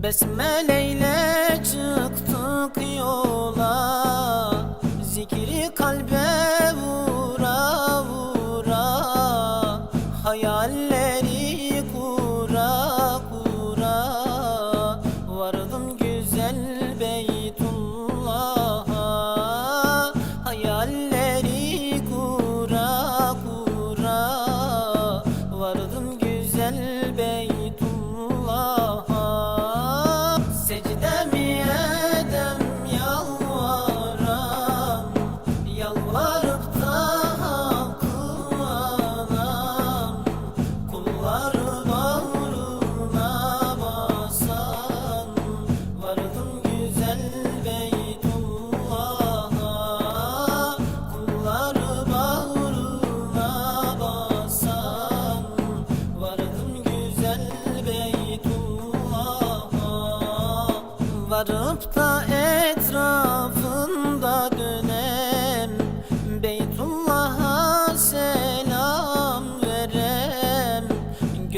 بسمة ليلى.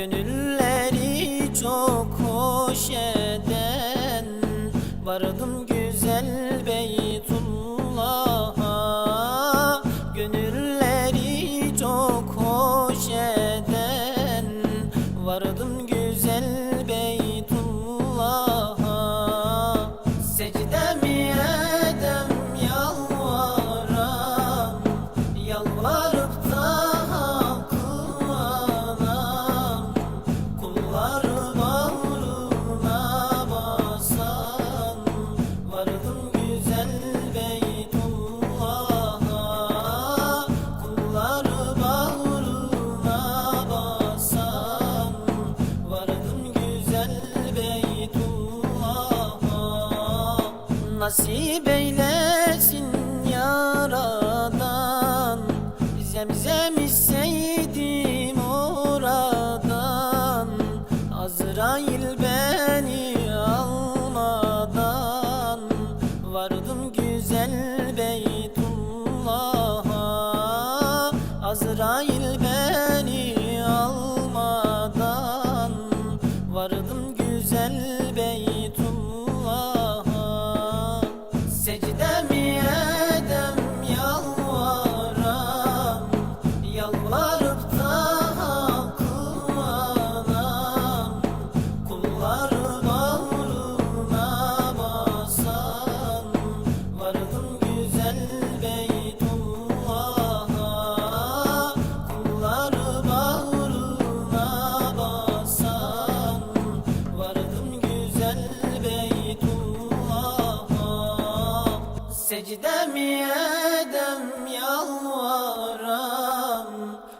Gönülleri çok hoş eden Vardım güzel beyim nasip eylesin yaradan. Bize bize misseydim oradan. Azrail beni almadan. Vardım güzel Beytullah'a. Azrail beni almadan. Vardım Secdemi edem yalvaram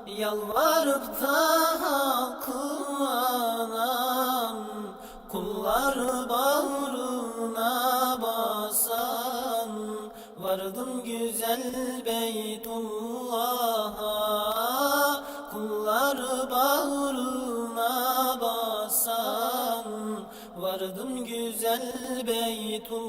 Yalvarıp da haklanam Kullar bağrına basan Vardım güzel be Vardım güzel Beytullah'a.